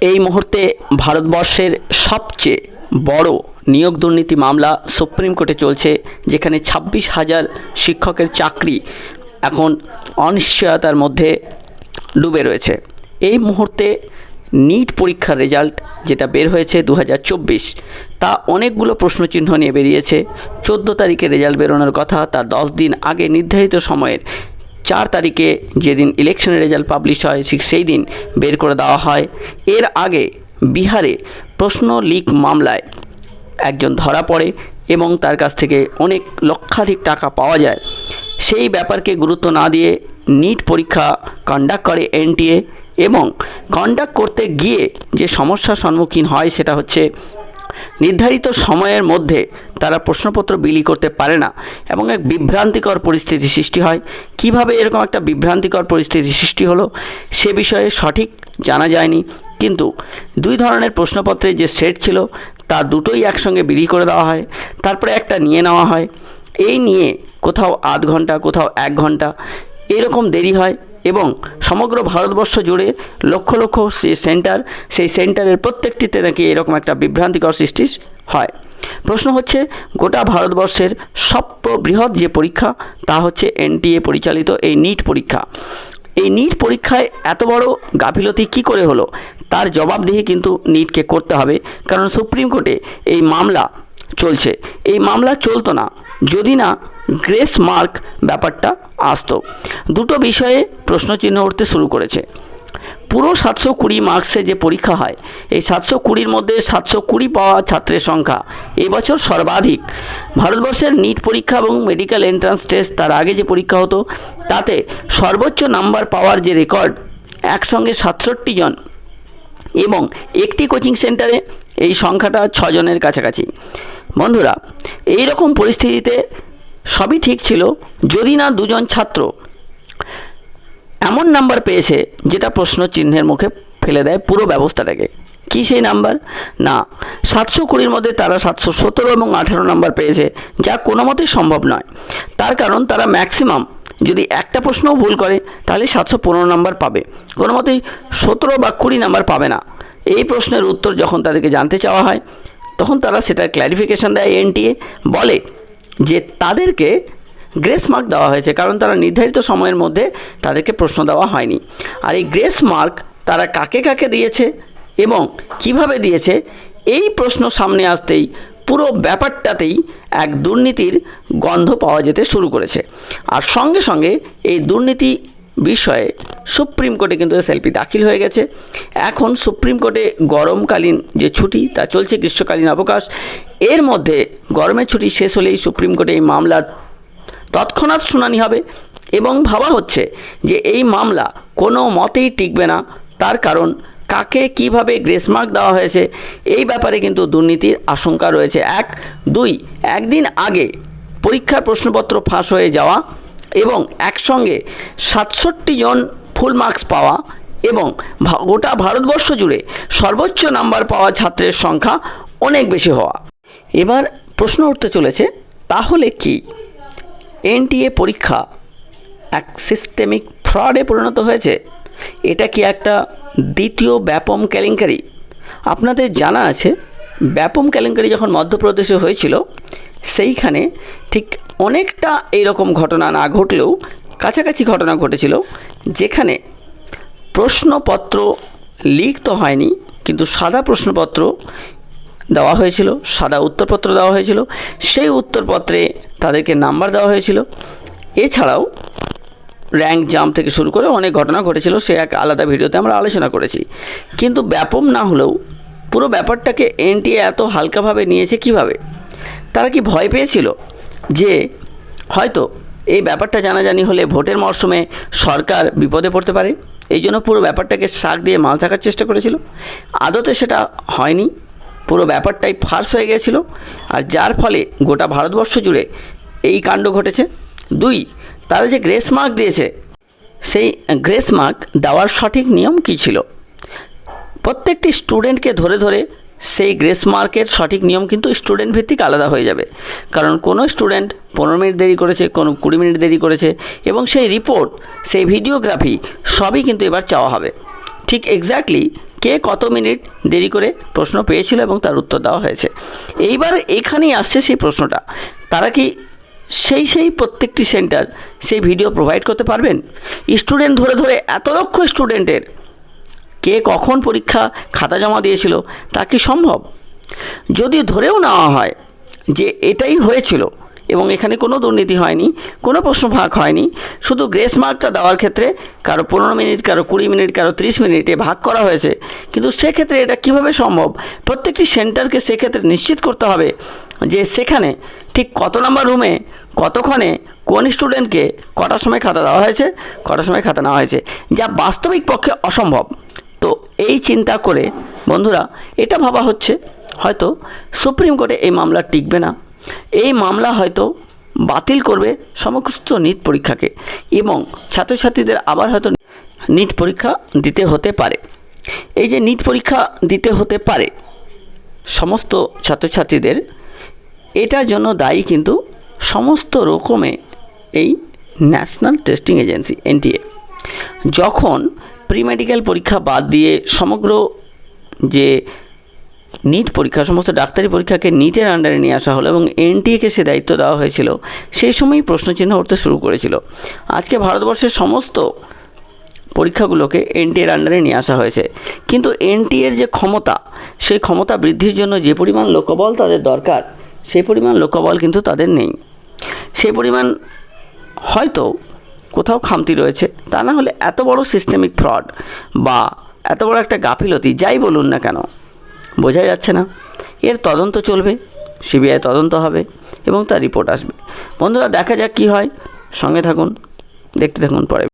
এই মুহূর্তে ভারতবর্ষের সবচেয়ে বড় নিয়োগ দুর্নীতি মামলা সুপ্রিম কোর্টে চলছে, যেখানে ছাব্বিশ হাজার শিক্ষকের চাকরি এখন অনিশ্চয়তার মধ্যে ডুবে রয়েছে। এই মুহূর্তে নিট পরীক্ষার রেজাল্ট যেটা বের হয়েছে দু হাজার চব্বিশ, তা অনেকগুলো প্রশ্নচিহ্ন নিয়ে বেরিয়েছে। চোদ্দ তারিখে রেজাল্ট বেরোনোর কথা তার দশ দিন আগে নির্ধারিত সময়ের চার তারিখে যেদিন ইলেকশনের রেজাল্ট পাবলিশ হয়, ঠিক সেই দিন বের করে দেওয়া হয়। এর আগে বিহারে প্রশ্ন লিক মামলায় একজন ধরা পড়ে এবং তার কাছ থেকে অনেক লক্ষাধিক টাকা পাওয়া যায়। সেই ব্যাপারকে গুরুত্ব না দিয়ে নিট পরীক্ষা কন্ডাক্ট করে এনটিএ এবং কন্ডাক্ট করতে গিয়ে যে সমস্যার সম্মুখীন হয় সেটা হচ্ছে নির্ধারিত সময়ের মধ্যে তারা প্রশ্নপত্র বিলি করতে পারে না এবং এক বিভ্রান্তিকর পরিস্থিতি সৃষ্টি হয়। কীভাবে এরকম একটা বিভ্রান্তিকর পরিস্থিতি সৃষ্টি হলো সে বিষয়ে সঠিক জানা যায়নি। কিন্তু দুই ধরনের প্রশ্নপত্রের যে সেট ছিল, তা দুটোই একসঙ্গে বিলি করে দেওয়া হয়। তারপরে একটা নিয়ে নেওয়া হয়। এই নিয়ে কোথাও আধ ঘণ্টা, কোথাও এক ঘণ্টা এরকম দেরি হয়। এবং সমগ্র ভারতবর্ষ জুড়ে লক্ষ লক্ষ সেন্টার, সেই সেন্টারের প্রত্যেকটিতে নাকি এরকম একটা বিভ্রান্তিকর সৃষ্টি হয়। প্রশ্ন হচ্ছে, গোটা ভারতবর্ষের সব বৃহৎ যে পরীক্ষা, তা হচ্ছে এনটিএ পরিচালিত এই নিট পরীক্ষা। এই নিট পরীক্ষায় এত বড় গাফিলতি কি করে হলো? তার জবাবদিহি কিন্তু নিটকে করতে হবে, কারণ সুপ্রিম কোর্টে এই মামলা চলছে। এই মামলা চলতো না। যদি না গ্রেস মার্ক ব্যাপারটা আসতো। দুটো বিষয়ে প্রশ্নচিহ্ন উঠতে শুরু করেছে। পুরো সাতশো কুড়ি মার্কসে যে পরীক্ষা হয়, এই সাতশো কুড়ির মধ্যে সাতশো কুড়ি পাওয়া ছাত্রের সংখ্যা এবছর সর্বাধিক। ভারতবর্ষের নিট পরীক্ষা এবং মেডিকেল এন্ট্রান্স টেস্ট তার আগে যে পরীক্ষা হতো, তাতে সর্বোচ্চ নাম্বার পাওয়ার যে রেকর্ড, একসঙ্গে সাতষট্টি জন এবং একটি কোচিং সেন্টারে এই সংখ্যাটা ছজনের কাছাকাছি। বন্ধুরা এই রকম পরিস্থিতিতে সবই ঠিক ছিল, যদি না দুজন ছাত্র। এমন নাম্বার পেয়েছে যেটা প্রশ্ন চিহ্নের মুখে ফেলে দেয় পুরো ব্যবস্থাটাকে। কি সেই নাম্বার? না, সাতশো কুড়ির মধ্যে তারা সাতশো সতেরো এবং আঠেরো নাম্বার পেয়েছে, যা কোনো মতেই সম্ভব নয়। তার কারণ তারা ম্যাক্সিমাম। যদি একটা প্রশ্নও ভুল করে, তাহলে সাতশো পনেরো নাম্বার পাবে। কোনো মতেই সতেরো বা কুড়ি নাম্বার পাবে না। এই প্রশ্নের উত্তর যখন তাদেরকে জানতে চাওয়া হয়, তখন তারা সেটার ক্ল্যারিফিকেশান দেয়, এনটিএ বলে যে তাদেরকে গ্রেস মার্ক দেওয়া হয়েছে, কারণ তারা নির্ধারিত সময়ের মধ্যে তাদেরকে প্রশ্ন দেওয়া হয়নি। আর এই গ্রেস মার্ক তারা কাকে কাকে দিয়েছে এবং কীভাবে দিয়েছে, এই প্রশ্ন সামনে আসতেই পুরো ব্যাপারটাতেই এক দুর্নীতির গন্ধ পাওয়া যেতে শুরু করেছে। আর সঙ্গে সঙ্গে এই দুর্নীতি বিষয়ে সুপ্রিম কোর্টে কিন্তু এসএলপি দাখিল হয়ে গেছে। এখন সুপ্রিম কোর্টে গরমকালীন যে ছুটি, তা চলছে গ্রীষ্মকালীন অবকাশ। এর মধ্যে গরমের ছুটি শেষ হলেই সুপ্রিম কোর্টে এই মামলার তৎক্ষণাৎ শুনানি হবে এবং ভাবা হচ্ছে যে এই মামলা কোনো মতেই টিকবে না। তার কারণ, কাকে কীভাবে গ্রেস মার্ক দেওয়া হয়েছে, এই ব্যাপারে কিন্তু দুর্নীতির আশঙ্কা রয়েছে। এক, দুই, একদিন আগে পরীক্ষার প্রশ্নপত্র ফাঁস হয়ে যাওয়া এবং একসঙ্গে সাতষট্টি জন ফুল মার্কস পাওয়া এবং গোটা ভারতবর্ষ জুড়ে সর্বোচ্চ নাম্বার পাওয়া ছাত্রের সংখ্যা অনেক বেশি হওয়া। এবার প্রশ্ন উঠতে চলেছে, তাহলে কি এনটিএ পরীক্ষা এক সিস্টেমিক ফ্রডে পরিণত হয়েছে? এটা কি একটা দ্বিতীয় ব্যাপম কেলেঙ্কারি? আপনাদের জানা আছে, ব্যাপম কেলেঙ্কারি যখন মধ্যপ্রদেশে হয়েছিল সেইখানে ঠিক অনেকটা এইরকম ঘটনা না ঘটলেও কাছাকাছি ঘটনা ঘটেছিল, যেখানে প্রশ্নপত্র লিক তো হয়নি, কিন্তু সাদা প্রশ্নপত্র দেওয়া হয়েছিল, সাদা উত্তরপত্র দেওয়া হয়েছিল, সেই উত্তরপত্রে তাদেরকে নাম্বার দেওয়া হয়েছিল। এছাড়াও র্যাঙ্ক জাম্প থেকে শুরু করে অনেক ঘটনা ঘটেছিল, সে এক আলাদা ভিডিওতে আমরা আলোচনা করেছি। কিন্তু ব্যাপম না হলেও পুরো ব্যাপারটাকে এনটিএ এত হালকাভাবে নিয়েছে কীভাবে? তারা কি ভয় পেয়েছিল যে হয়তো এই ব্যাপারটা জানাজানি হলে ভোটের মরশুমে সরকার বিপদে পড়তে পারে? এই জন্য পুরো ব্যাপারটাকে শাক দিয়ে মাছ থাকার চেষ্টা করেছিল। আদতে সেটা হয়নি। পুরো ব্যাপারটাই ফার্স হয়ে গিয়েছিল আর যার ফলে গোটা ভারতবর্ষ জুড়ে এই কাণ্ড ঘটেছে। দুই, তারা যে গ্রেস মার্ক দিয়েছে, সেই গ্রেস মার্ক দেওয়ার সঠিক নিয়ম কী ছিল? প্রত্যেকটি স্টুডেন্টকে ধরে ধরে সেই গ্রেস মার্কের সঠিক নিয়ম কিন্তু স্টুডেন্ট ভিত্তিক আলাদা হয়ে যাবে। কারণ কোনো স্টুডেন্ট পনেরো মিনিট দেরি করেছে, কোনো কুড়ি মিনিট দেরি করেছে এবং সেই রিপোর্ট সেই ভিডিওগ্রাফি সবই কিন্তু এবার চাওয়া হবে। ঠিক এক্স্যাক্টলি কে কত মিনিট দেরি করে প্রশ্ন পেয়েছিল এবং তার উত্তর দেওয়া হয়েছে। এইবার এখানেই আসছে সেই প্রশ্নটা। তারা কি সেই সেই প্রত্যেকটি সেন্টার সেই ভিডিও প্রোভাইড করতে পারবেন? স্টুডেন্ট ধরে ধরে এত লক্ষ স্টুডেন্টের কে কখন পরীক্ষা খাতা জমা দিয়েছিল, তা কি সম্ভব? যদি ধরেও নেওয়া হয় যে এটাই হয়েছিল এবং এখানে কোনো দুর্নীতি হয়নি, কোনো প্রশ্ন ভাগ হয়নি, শুধু গ্রেস মার্কটা দেওয়ার ক্ষেত্রে কারও পনেরো মিনিট, কারও কুড়ি মিনিট, কারও ত্রিশ মিনিটে ভাগ করা হয়েছে, কিন্তু সেক্ষেত্রে এটা কীভাবে সম্ভব? প্রত্যেকটি সেন্টারকে সেক্ষেত্রে নিশ্চিত করতে হবে যে সেখানে ঠিক কত নাম্বার রুমে, কতক্ষণে কোন স্টুডেন্টকে কটার সময় খাতা দেওয়া হয়েছে, কটার সময় খাতা নেওয়া হয়েছে, যা বাস্তবিক পক্ষে অসম্ভব। এই চিন্তা করে, বন্ধুরা, এটা ভাবা হচ্ছে, হয়তো সুপ্রিম কোর্টে এই মামলা টিকবে না। এই মামলা হয়তো বাতিল করবে সমস্ত নিট পরীক্ষাকে এবং ছাত্রছাত্রীদের আবার হয়তো নিট পরীক্ষা দিতে হতে পারে। এই যে নিট পরীক্ষা দিতে হতে পারে সমস্ত ছাত্রছাত্রীদের, এটার জন্য দায়ী কিন্তু সমস্ত রকমে এই ন্যাশনাল টেস্টিং এজেন্সি, এনটিএ। যখন প্রি মেডিকেল পরীক্ষা বাদ দিয়ে সমগ্র যে নিট পরীক্ষা, সমস্ত ডাক্তারি পরীক্ষাকে নিটের আন্ডারে নিয়ে আসা হলো এবং এনটিএকে সে দায়িত্ব দেওয়া হয়েছিল, সেই সময়ই প্রশ্নচিহ্ন উঠতে শুরু করেছিল। আজকে ভারতবর্ষের সমস্ত পরীক্ষাগুলোকে এনটিএর আন্ডারে নিয়ে আসা হয়েছে। কিন্তু এনটিএর যে ক্ষমতা, সেই ক্ষমতা বৃদ্ধির জন্য যে পরিমাণ লোকবল তাদের দরকার, সেই পরিমাণ লোকবল কিন্তু তাদের নেই। সেই পরিমাণ হয়তো কোথাও খামতি রয়েছে, তা না হলে এত বড় সিস্টেমিক ফ্রড বা এত বড় একটা গাফিলতি, যাই বলুন না কেন, বোঝা যাচ্ছে না। এর তদন্ত চলবে সিবিআই তদন্ত হবে এবং তার রিপোর্ট আসবে। বন্ধুরা, দেখা যাক কী হয়। সঙ্গে থাকুন, দেখতে থাকুন পরে।